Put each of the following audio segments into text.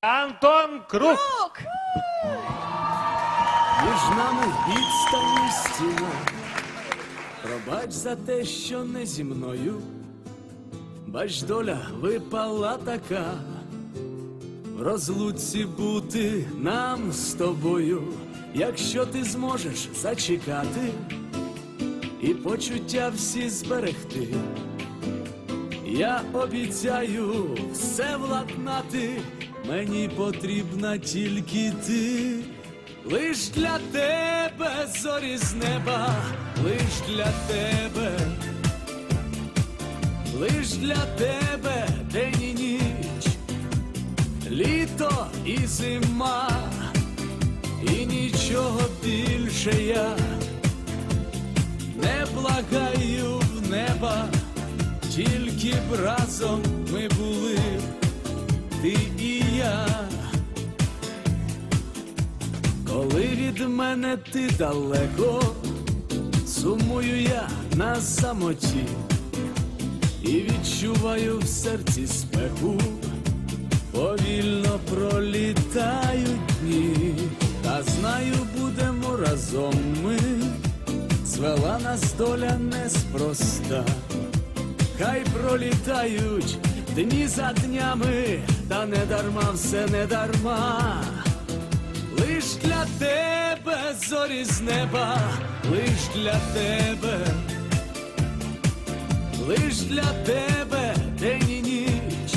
Антон Круг. Круг! Між нами відстані стіна. Пробач за те, що не зі мною. Бач, доля випала така. В розлуці бути нам з тобою, якщо ти зможеш зачекати і почуття всі зберегти. Я обіцяю все владнати, мені потрібна тільки ти. Лиш для тебе зорі з неба, лиш для тебе, лиш для тебе день і ніч, літо і зима, і нічого більше я не благаю в неба, б разом ми були, ти і я. Коли від мене ти далеко, сумую я на самоті і відчуваю в серці спеку, повільно пролітають дні, та знаю, будемо разом ми, звела нас доля неспроста, хай пролітають дні за днями, та не дарма все не дарма. Лиш для тебе зорі з неба, лиш для тебе, лиш для тебе день і ніч,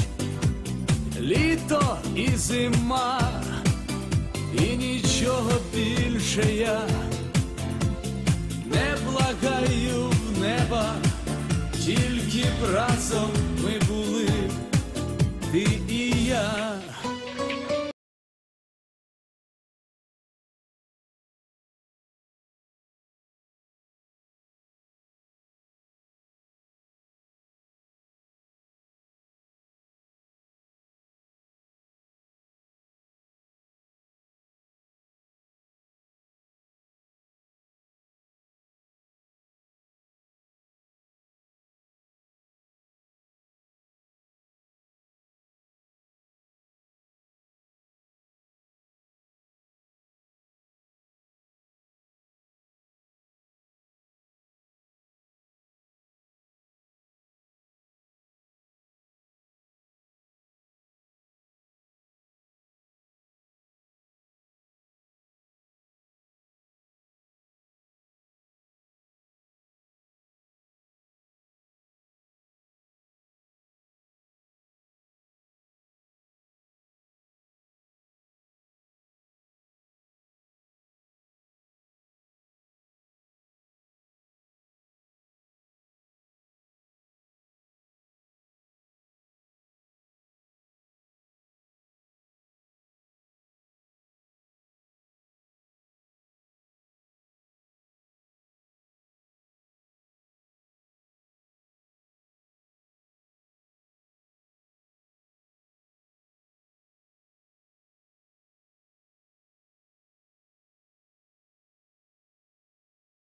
літо і зима, і нічого більше я тільки б разом ми були, ти і я.